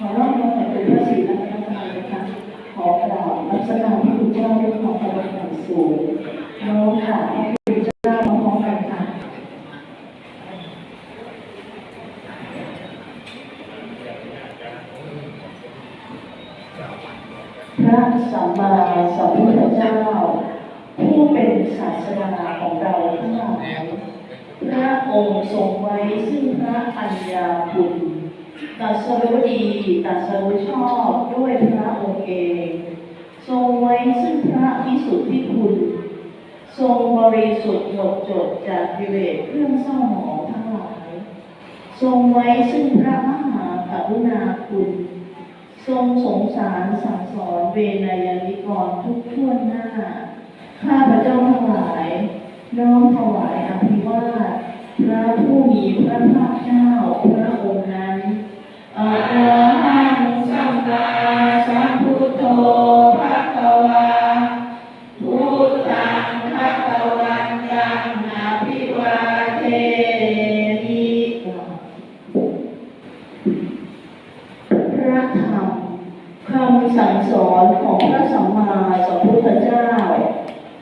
ขอรอบน้อมแผ่เป็นพระศรีรัตนตรัยนะคะขอกราบรัชการพระคุณเจ้าด้วยความเคารพอย่างสูงน้อมกราบพระคุณเจ้าพร้อมๆกันค่ะพระสัมมาสัมพุทธเจ้า ผู้เป็นศาสดาของเราทั้งหลายพระองค์ทรงไว้ซึ่งพระปัญญาคุณ ตรัสรู้ดีตรัสรู้ชอบด้วยพระองค์เอง ทรงไว้ซึ่งพระวิสุทธิคุณ ทรงบริสุทธิ์หมดจดจากกิเลสเครื่องเศร้าหมองทั้งหลาย ทรงไว้ซึ่งพระมหากรุณาคุณ ทรงสงสารสั่งสอนเวนยนิกรทุกท่วนหน้า ข้าพระเจ้าทั้งหลาย น้อมถวายอภิวาท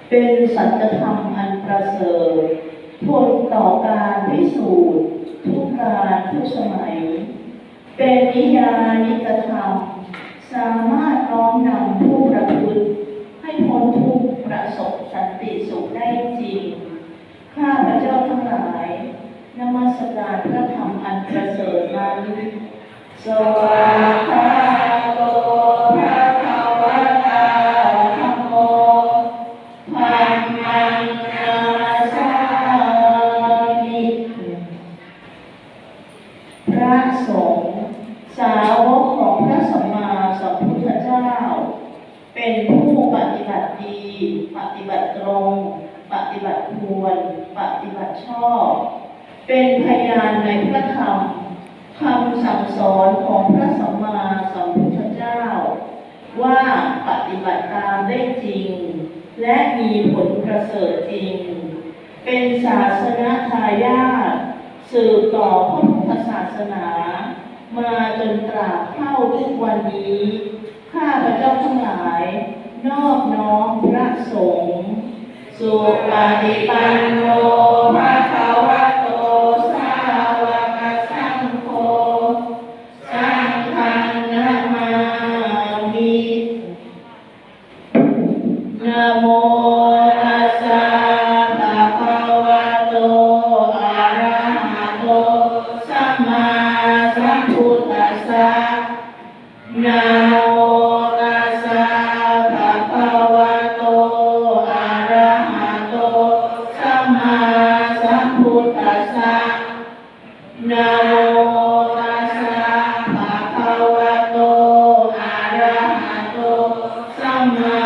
เป็นสัจธรรมอันประเสริฐทนต่อการพิสูจน์ทุกการทุกสมัยเป็นนิยานิกธรรม สามารถน้อมนำผู้ประพฤติให้พ้นทุกข์ประสบสันติสุขได้จริง ข้าพระเจ้าทั้งหลายนมัสการพระธรรมอันประเสริฐนั้นสวากขาโตภะคะวะตาธัมโมธัมมังนามาสามิพระสงฆ์สาวกของพระสัมมา สัมพุทธเจ้า เป็นผู้ปฏิบัติดี ปฏิบัติตรง ปฏิบัติควร ปฏิบัติชอบ เป็นพยานในพระธรรมคำสั่งสอนของพระสัมมาสัมพุทธเจ้า ว่าปฏิบัติตามได้จริง และมีผลประเสริฐจริง เป็นศาสนาทายาทสืบต่อพระพุทธศาสนา มาจนตราบเท่าทุกวันนี้ ข้าพระเจ้าทั้งหลาย นอบน้อมพระสงฆ์สุปฏิปัน พุทธัสสนาโมตัสสะะคะวะโตอระหะโตสมมสัพุทธัสสนาโมตัสสะะคะวะโตอระหะโตสมม